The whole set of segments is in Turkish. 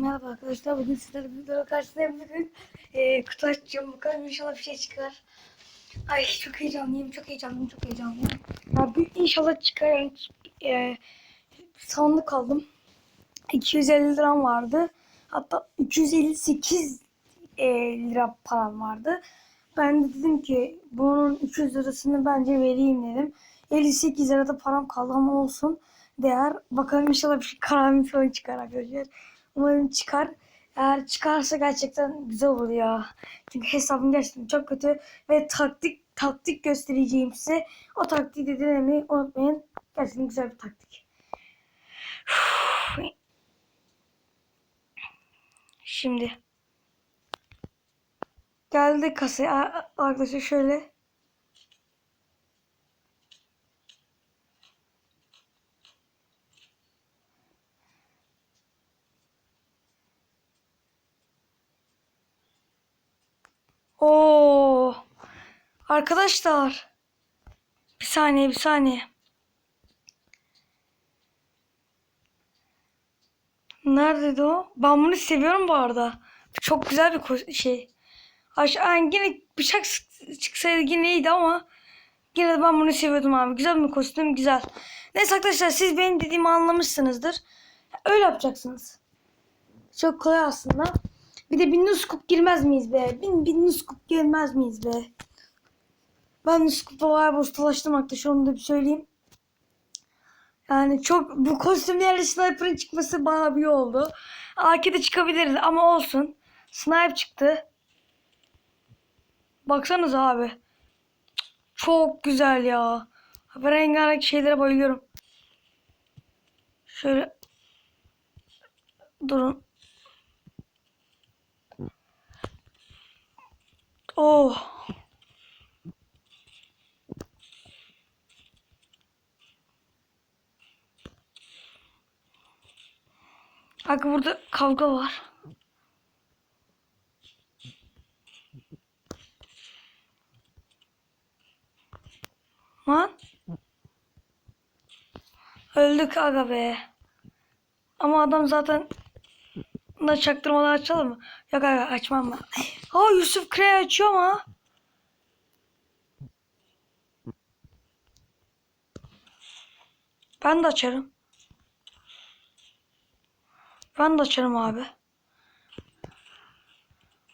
Merhaba arkadaşlar. Bugün sizlerle bir video karşınızdayım. Bugün e, kutu açacağım. Bakalım inşallah bir şey çıkar. Ay çok heyecanlıyım. Çok heyecanlıyım. Çok heyecanlıyım. Ya bir inşallah çıkar. Yani, e, sandık aldım. 250 liram vardı. Hatta 258 e, lira param vardı. Ben de dedim ki bunun 200 lirasını bence vereyim dedim. 58 lirada param kaldı ama olsun değer. Bakalım inşallah bir şey karamel falan çıkar arkadaşlar. Umarım çıkar. Eğer çıkarsa gerçekten güzel olur ya. Çünkü hesabım gerçekten çok kötü ve taktik taktik göstereceğim size. O taktiği de denemeyi unutmayın. Gerçekten güzel bir taktik. Şimdi geldi kasaya arkadaşlar şöyle. Oo. Arkadaşlar. Bir saniye, bir saniye. Neredeydi o? Ben bunu seviyorum bu arada. Çok güzel bir şey. Aşağı yine bıçak çıksaydı yine iyiydi ama yine de ben bunu seviyordum abi. Güzel bir kostüm, güzel. Neyse arkadaşlar siz benim dediğimi anlamışsınızdır. Öyle yapacaksınız. Çok kolay aslında. Bir de bir nuskop girmez miyiz be? Bir, bir nuskop girmez miyiz be? Ben nuskopla bayağı ustalaştım arkadaşlar onu da bir söyleyeyim. Yani çok bu kostümlerle sniper'ın çıkması bana bir oldu. AK'de çıkabiliriz ama olsun. Sniper çıktı. Baksanız abi. Çok güzel ya. Ben rengarenk şeylere bayılıyorum. Şöyle durun. Oh. Bak burada kavga var. Lan. Öldük aga be. Ama adam zaten da çaktırmadan açalım mı? Yok aga açmam ben. Ha Yusuf Kre açıyor ama. Ben de açarım. Ben de açarım abi.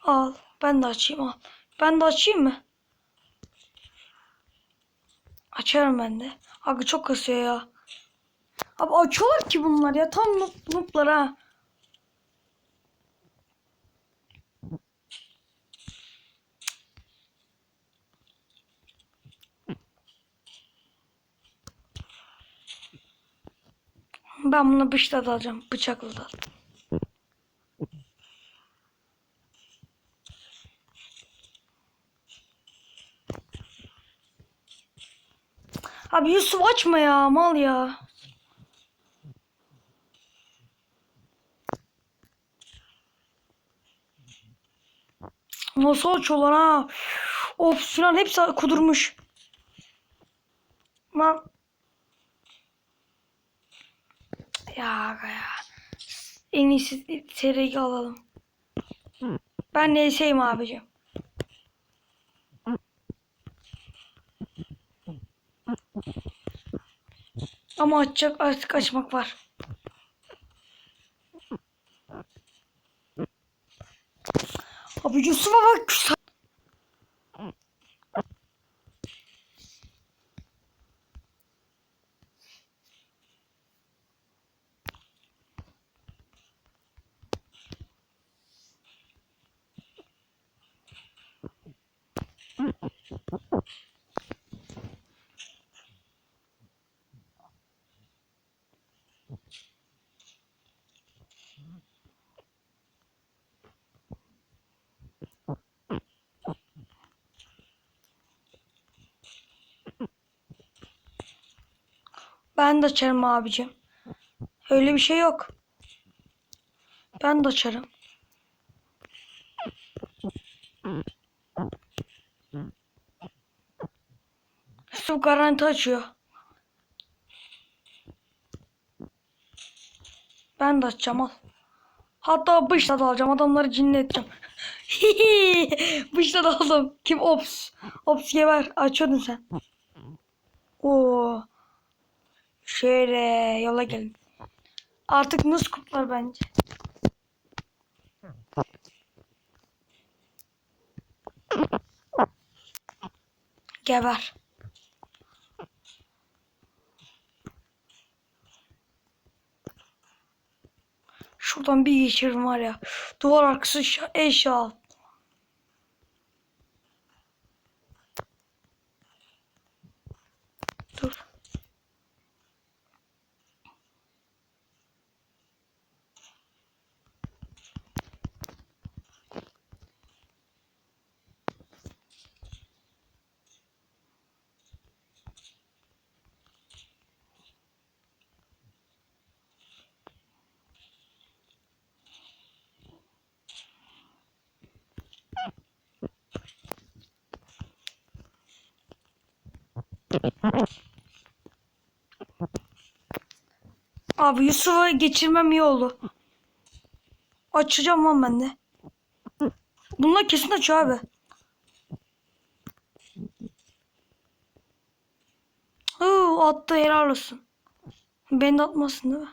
Al. Ben de açayım al. Ben de açayım mı? Açarım ben de. Abi çok kasıyor ya. Abi açıyorlar ki bunlar ya. Tam noob, nooblar ha. Ben bunu bıçakla alacağım. Bıçakla da al. Abi Yusuf açma ya mal ya. Nasıl açıyorlar ha? Of Sinan hepsi kudurmuş. Lan. Ya aga ya. En iyisi seriyi alalım. Ben neyseyim abicim. Ama açacak artık açmak var. Abi Yusuf'a bak. Ben de açarım abicim. Öyle bir şey yok. Ben de açarım. Su garanti açıyor. Ben de açacağım al. Hatta bıçla da alacağım. Adamları cinli edeceğim. bıçla da aldım. Kim? Ops. Ops geber. Açıyordun sen. Oo. Şöyle yola gelin. Artık nasıl kuplar bence. Geber. Şuradan bir geçirim var ya. Duvar arkası eşya. Abi Yusuf'u geçirmem iyi oldu. Açacağım lan ben de. Bunlar kesin açıyor abi. Huu, attı helal olsun. Beni de atmasın değil mi?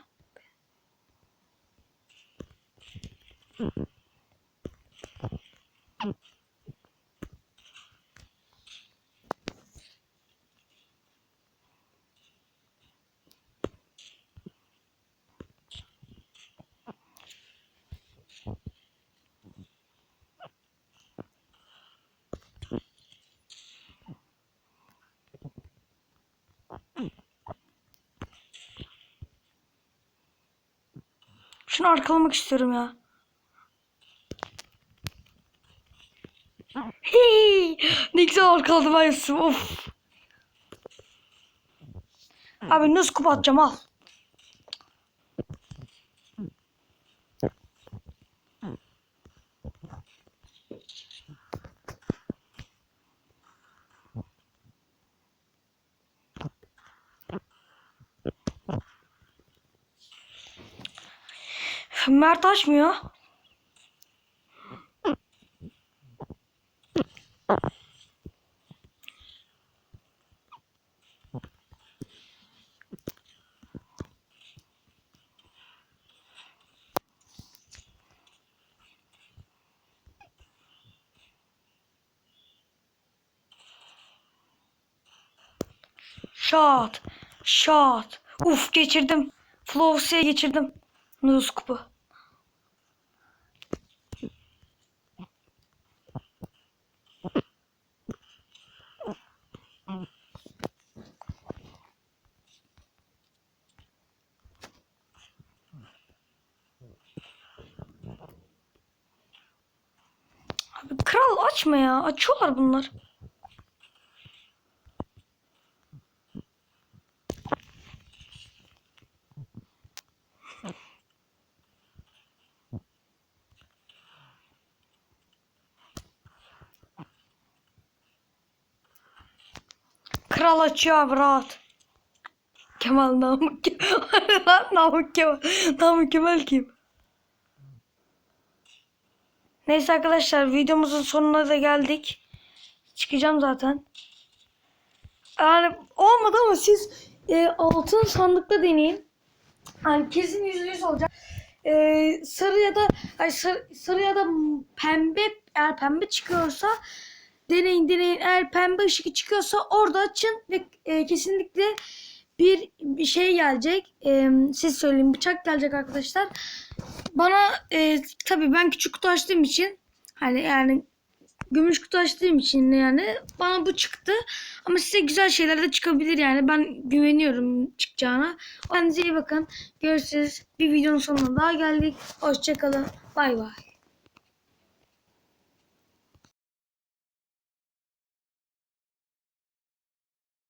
Şunu arkalamak istiyorum ya. Hii, ne güzel arkaladım Yusuf. Of. Abi nasıl kupa atacağım al. Mert açmıyor. Şat. Şat. Uf geçirdim. Flows'e geçirdim. Nuz kupu. Abi kral açma ya. Açıyorlar bunlar. Kral açıyor rahat. Kemal Namık Kemal. Namık Kemal. Namık Kemal kim? Neyse arkadaşlar videomuzun sonuna da geldik. Çıkacağım zaten. Yani olmadı ama siz e, altın sandıkta deneyin. Yani kesin yüzde yüz olacak. E, sarı ya da ay sarı, sarı ya da pembe eğer pembe çıkıyorsa deneyin deneyin. Eğer pembe ışık çıkıyorsa orada açın ve e, kesinlikle bir, şey gelecek. E, siz söyleyin bıçak gelecek arkadaşlar. Bana e, tabii ben küçük kutu açtığım için hani yani gümüş kutu açtığım için yani bana bu çıktı. Ama size güzel şeyler de çıkabilir yani. Ben güveniyorum çıkacağına. Kendinize iyi bakın. Görüşürüz. Bir videonun sonuna daha geldik. Hoşçakalın. Bay bay.